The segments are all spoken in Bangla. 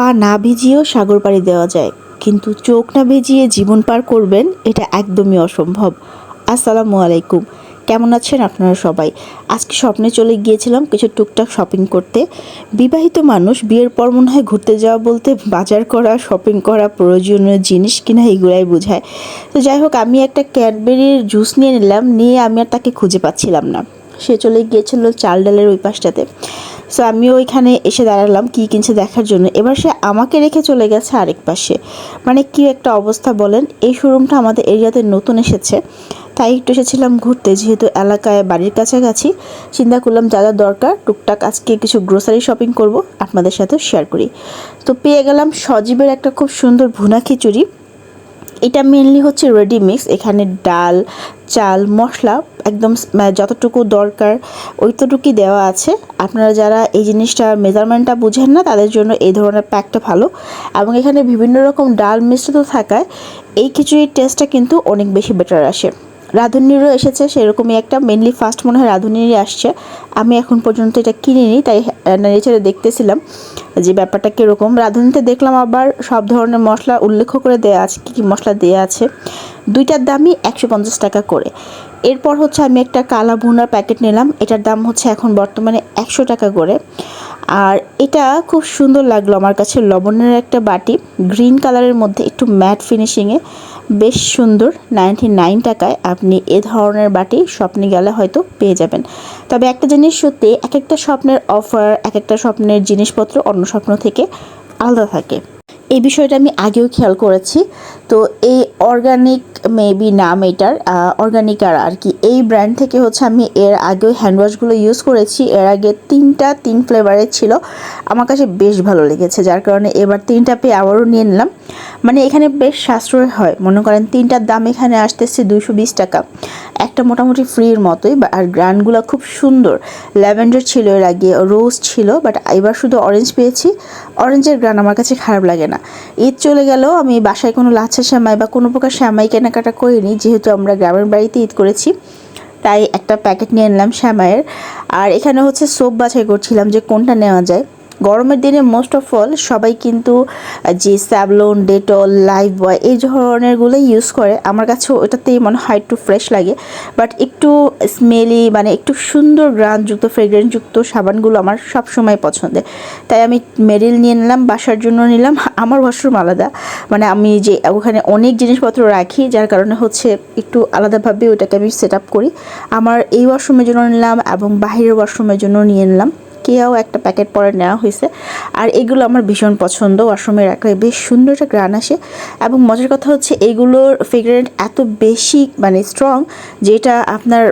পা না ভিজিয়েও সাগর পাড়ি দেওয়া যায়। কিন্তু চোখ না ভিজিয়ে জীবন পার করবেন, এটা একদমই অসম্ভব। আসসালামু আলাইকুম। কেমন আছেন আপনারা সবাই? আজকে স্বপ্নে চলে গিয়েছিলাম কিছু টুকটাক শপিং করতে। বিবাহিত মানুষ বিয়ের পর মনে হয় ঘুরতে যাওয়া বলতে বাজার করা শপিং করা, প্রয়োজনীয় জিনিস কিনা এগুলাই বোঝায়। তো যাই হোক, আমি একটা ক্যাডবেরির জুস নিয়ে নিলাম, নিয়ে আমি আর তাকে খুঁজে পাচ্ছিলাম না। সে চলে গিয়েছিল চাল ডালের ওই পাশটাতে। সো আমিও ওইখানে এসে দাঁড়ালাম কী কিনছে দেখার জন্য। এবার সে আমাকে রেখে চলে গেছে আরেক পাশে। মানে কি একটা অবস্থা বলেন, এই শোরুমটা আমাদের এরিয়াতে নতুন এসেছে। তাই একটু এসেছিলাম ঘুরতে, যেহেতু এলাকায় বাড়ির কাছাকাছি। চিন্তা করলাম যা যা দরকার, টুকটাক আজকে কিছু গ্রোসারি শপিং করব, আপনাদের সাথে শেয়ার করি। তো পেয়ে গেলাম সজীবের একটা খুব সুন্দর ভুনা খিচুড়ি। এটা মেনলি হচ্ছে রেডি মিক্স এখানে ডাল, চাল, মশলা, একদম মানে যতটুকু দরকার ওইতটুকুই দেওয়া আছে। আপনারা যারা এই জিনিসটা মেজারমেন্টটা বুঝেন না, তাদের জন্য এই ধরনের প্যাকটা ভালো। এবং এখানে বিভিন্ন রকম ডাল মিশ্রিত থাকায় এই খিচুড়ির টেস্টটা কিন্তু অনেক বেশি বেটার আসে। রাঁধুনিরও এসেছে, সেরকমই একটা। মেনলি ফার্স্ট মনে হয় রাঁধুনিরই আসছে। আমি এখন পর্যন্ত এটা কিনিনি, তাই নেচারে দেখতেছিলাম যে ব্যাপারটা কীরকম। রাঁধুনিতে দেখলাম আবার সব ধরনের মশলা উল্লেখ করে দেওয়া আছে, কী কী মশলা দেওয়া আছে। দুইটার দামই একশো পঞ্চাশ টাকা করে। এরপর হচ্ছে আমি একটা কালা ভুনার প্যাকেট নিলাম। এটার দাম হচ্ছে এখন বর্তমানে একশো টাকা করে। আর এটা খুব সুন্দর লাগল আমার কাছে। লবণের একটা বাটি, গ্রিন কালারের মধ্যে একটু ম্যাট ফিনিশিংয়ে। বেশ সুন্দর নাইনটি নাইন টাকায় আপনি এ ধরনের বাটি স্বপ্নে গেলে হয়তো পেয়ে যাবেন। তবে একটা জিনিস সত্যি এক একটা স্বপ্নের অফার এক একটা স্বপ্নের জিনিসপত্র অন্য স্বপ্ন থেকে আলাদা থাকে। এই বিষয়টা আমি আগেও খেয়াল করেছি। তো এই অর্গানিক মেবি নাম এটার অর্গানিকার আর কি, এই ব্র্যান্ড থেকে হচ্ছে আমি এর আগেও হ্যান্ডওয়াশগুলো ইউজ করেছি। এর আগে তিনটা, তিন ফ্লেভারের ছিল। আমার কাছে বেশ ভালো লেগেছে, যার কারণে এবার তিনটা পেয়ে আবারও নিয়ে নিলাম। মানে এখানে বেশ সাশ্রয় হয়। মনে করেন তিনটার দাম এখানে আসতেছে দুশো বিশ টাকা। একটা মোটামুটি ফ্রির মতোই আর গ্রানগুলো খুব সুন্দর। ল্যাভেন্ডার ছিল এর আগে রোজ ছিল বাট এবার শুধু অরেঞ্জ পেয়েছি। অরেঞ্জের গ্রান আমার কাছে খারাপ লাগে না। ঈদ চলে গেল আমি বাসায় কোনো লাচ্ছা শ্যামাই বা কোনো প্রকার শ্যামাই কেনাকাটা করিনি, যেহেতু আমরা গ্রামের বাড়িতে ঈদ করেছি। তাই একটা প্যাকেট নিয়ে নিলাম শ্যামাইয়ের আর এখানে হচ্ছে সোপ বাছাই করছিলাম যে কোনটা নেওয়া যায়। গরমের দিনে মোস্ট অফ অল সবাই কিন্তু যে স্যাভলন, ডেটল, লাইফ বয়, এই ধরনেরগুলো ইউজ করে। আমার কাছে ওটাতেই মনে হয় একটু ফ্রেশ লাগে। বাট একটু স্মেলি মানে একটু সুন্দর গ্রানযুক্ত ফ্রেগ্রেন্সযুক্ত সাবানগুলো আমার সব সময় পছন্দের তাই আমি মেরিল নিয়ে নিলাম, বাসার জন্য নিলাম। আমার ওয়াশরুম আলাদা। মানে আমি যে ওখানে অনেক জিনিসপত্র রাখি, যার কারণে হচ্ছে একটু আলাদাভাবে ওটাকে আমি সেট আপ করি। আমার এই ওয়াশরুমের জন্য নিলাম এবং বাহিরের ওয়াশরুমের জন্য নিয়ে নিলাম। কেয়াও একটা প্যাকেট পরে নেওয়া হয়েছে। আর এগুলো আমার ভীষণ পছন্দ ওয়াশরুমে রাখলে বেশ সুন্দর একটা গ্রান আসে। এবং মজার কথা হচ্ছে, এগুলোর ফ্রেগ্রেন্ট এত বেশি মানে স্ট্রং যেটা আপনার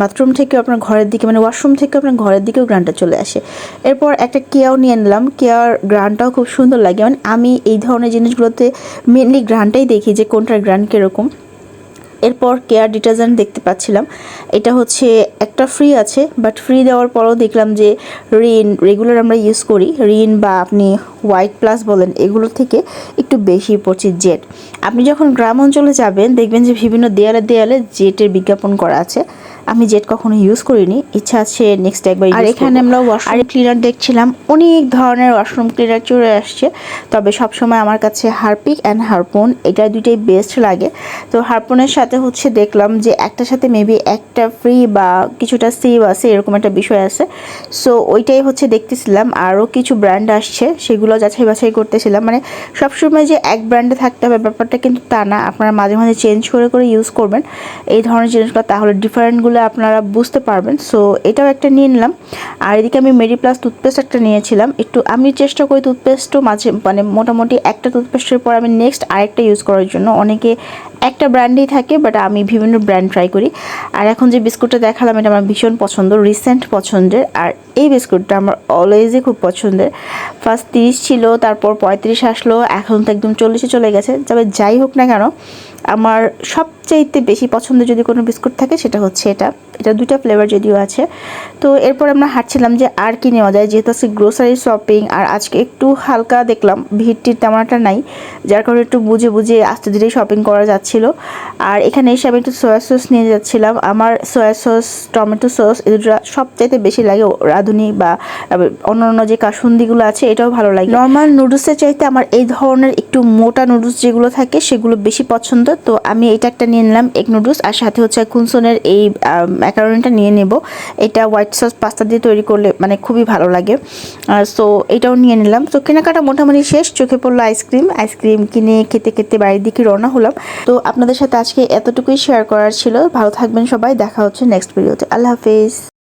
বাথরুম থেকে আপনার ঘরের দিকে মানে ওয়াশরুম থেকে আপনার ঘরের দিকেও গ্রানটা চলে আসে। এরপর একটা কেয়াও নিয়ে নিলাম। কেয়ার গ্রানটাও খুব সুন্দর লাগে। মানে আমি এই ধরনের জিনিসগুলোতে মেনলি গ্রানটাই দেখি যে কোনটার গ্রান কীরকম। এরপর কেয়ার ডিটারজেন্ট দেখতে পাচ্ছিলাম। এটা হচ্ছে একটা ফ্রি আছে বাট ফ্রি দেওয়ার পরও দেখলাম যে রিন রেগুলার আমরা ইউজ করি। রিন বা আপনি হোয়াইট প্লাস বলেন, এগুলো থেকে একটু বেশি পড়ছে জেট আপনি যখন গ্রাম অঞ্চলে যাবেন, দেখবেন যে বিভিন্ন দেয়ালে দেয়ালে জেটের বিজ্ঞাপন করা আছে। আমি জেট কখনো ইউজ করিনি। ইচ্ছা আছে নেক্সট একবার আর এখানে আমরা ওয়াশরুম ক্লিনার দেখছিলাম অনেক ধরনের ওয়াশরুম ক্লিনার চলে আসছে। তবে সবসময় আমার কাছে হারপিক অ্যান্ড হারপোন এটা দুইটাই বেস্ট লাগে। তো হারপোনের সাথে হচ্ছে দেখলাম যে একটার সাথে মেবি একটা ফ্রি বা কিছুটা সেভ আছে এরকম একটা বিষয় আছে। সো ওইটাই হচ্ছে দেখতেছিলাম আরও কিছু ব্র্যান্ড আসছে সেগুলো যাচাই বাছাই করতেছিলাম। মানে সবসময় যে এক ব্র্যান্ডে থাকতে হবে ব্যাপারটা কিন্তু তা না। আপনারা মাঝে মাঝে চেঞ্জ করে করে ইউজ করবেন। এই ধরনের জিনিসগুলো তাহলে ডিফারেন্টগুলো আপনারা বুঝতে পারবেন। সো এটাও একটা নিয়ে নিলাম। আর এদিকে আমি মেরি প্লাস টুথপেস্ট একটা নিয়েছিলাম। একটু আমি চেষ্টা করি টুথপেস্টও মাঝে মানে মোটামুটি একটা টুথপেস্টের পর আমি নেক্সট আরেকটা ইউজ করার জন্য। অনেকে একটা ব্র্যান্ডেই থাকে বাট আমি বিভিন্ন ব্র্যান্ড ট্রাই করি। আর এখন যে বিস্কুটটা দেখালাম, এটা আমার ভীষণ পছন্দ রিসেন্ট পছন্দের। আর এই বিস্কুটটা আমার অলওয়েজই খুব পছন্দের। ফার্স্ট তিরিশ ছিল, তারপর পঁয়ত্রিশ আসলো, এখন তো একদম চল্লিশে চলে গেছে। তবে যাই হোক না কেন আমার সবচাইতে বেশি পছন্দের যদি কোনো বিস্কুট থাকে, সেটা হচ্ছে এটা। এটা দুইটা ফ্লেভার যদিও আছে। তো এরপর আমরা হাঁটছিলাম যে আর কি নেওয়া যায়, যেহেতু আজকে গ্রোসারি শপিং আর আজকে একটু হালকা দেখলাম ভিড়টির তেমন একটা নাই, যার কারণে একটু বুঝে বুঝে আস্তে ধীরে শপিং করা যাচ্ছিল। আর এখানে এসে আমি একটু সয়া সস নিয়ে যাচ্ছিলাম। আমার সয়া সস টমেটো সস এই দুটো সবচাইতে বেশি লাগে রাঁধুনি বা অন্য অন্য যে কাসুন্দিগুলো আছে, এটাও ভালো লাগে। নর্মাল নুডলসের চাইতে আমার এই ধরনের একটু মোটা নুডলস যেগুলো থাকে, সেগুলো বেশি পছন্দ তো আমি এটা একটা নিয়ে নিলাম এগ নুডলস আর সাথে হচ্ছে কুনসনের এই ম্যাকারনিটা নিয়ে নেব। এটা হোয়াইট সস পাস্তা দিয়ে তৈরি করলে মানে খুবই ভালো লাগে। সো এটাও নিয়ে নিলাম। তো কেনাকাটা মোটামুটি শেষ, চোখে পড়ল আইসক্রিম আইসক্রিম কিনে খেতে খেতে বাড়ির দিকে রওনা হলাম। তো আপনাদের সাথে আজকে এতটুকুই শেয়ার করার ছিল। ভালো থাকবেন সবাই, দেখা হচ্ছে নেক্সট ভিডিওতে আল্লাহ হাফিজ।